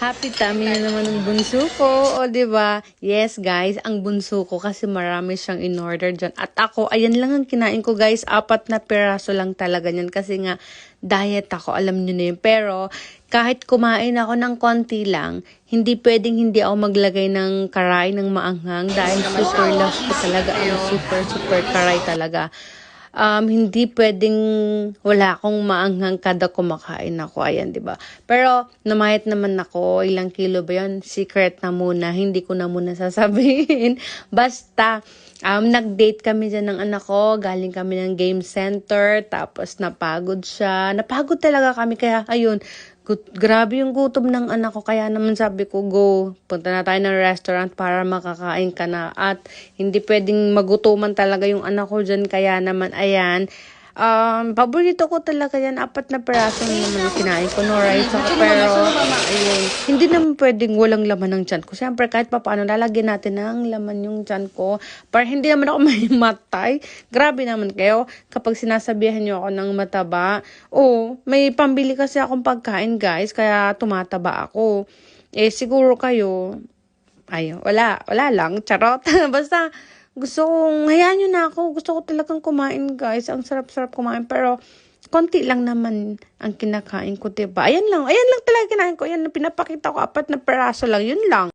Happy tummy na naman ng bunso ko. O, ba? Yes, guys. Ang bunso ko kasi marami siyang in-order dyan. At ako, ayan lang ang kinain ko, guys. Apat na peraso lang talaga yan. Kasi nga, diet ako. Alam nyo na yun. Pero, kahit kumain ako ng konti lang, hindi pwedeng hindi ako maglagay ng karay ng maanghang dahil super love ko talaga. Ang super, super karay talaga um, hindi pwedeng wala akong maanghang kada kumakain ako. Ayan, di ba? Pero, namayat naman ako. Ilang kilo ba yun? Secret na muna. Hindi ko na muna sasabihin. Basta, um, nag-date kami dyan ng anak ko. Galing kami ng game center. Tapos, napagod siya. Napagod talaga kami. Kaya, ayun, gut- grabe yung gutom ng anak ko. Kaya naman sabi ko, go, punta na tayo ng restaurant para makakain ka na. At hindi pwedeng magutuman talaga yung anak ko dyan. Kaya naman, ayan, Um, paborito ko talaga yan. Apat na peraso naman yung kinain ko. No rice ako. Pero, ayun, hindi naman pwedeng walang laman ng tiyan ko. Siyempre, kahit pa paano, lalagyan natin ng laman yung tiyan ko. Para hindi naman ako may matay. Grabe naman kayo. Kapag sinasabihan nyo ako ng mataba, oh, may pambili kasi akong pagkain, guys. Kaya tumataba ako. Eh, siguro kayo, ay, wala, wala lang, charot. Basta, gusto kong, hayaan nyo na ako, gusto ko talagang kumain, guys. Ang sarap-sarap kumain, pero, konti lang naman ang kinakain ko, diba? Ayan lang, ayan lang talaga kinain ko. Ayan, pinapakita ko, apat na peraso lang, yun lang.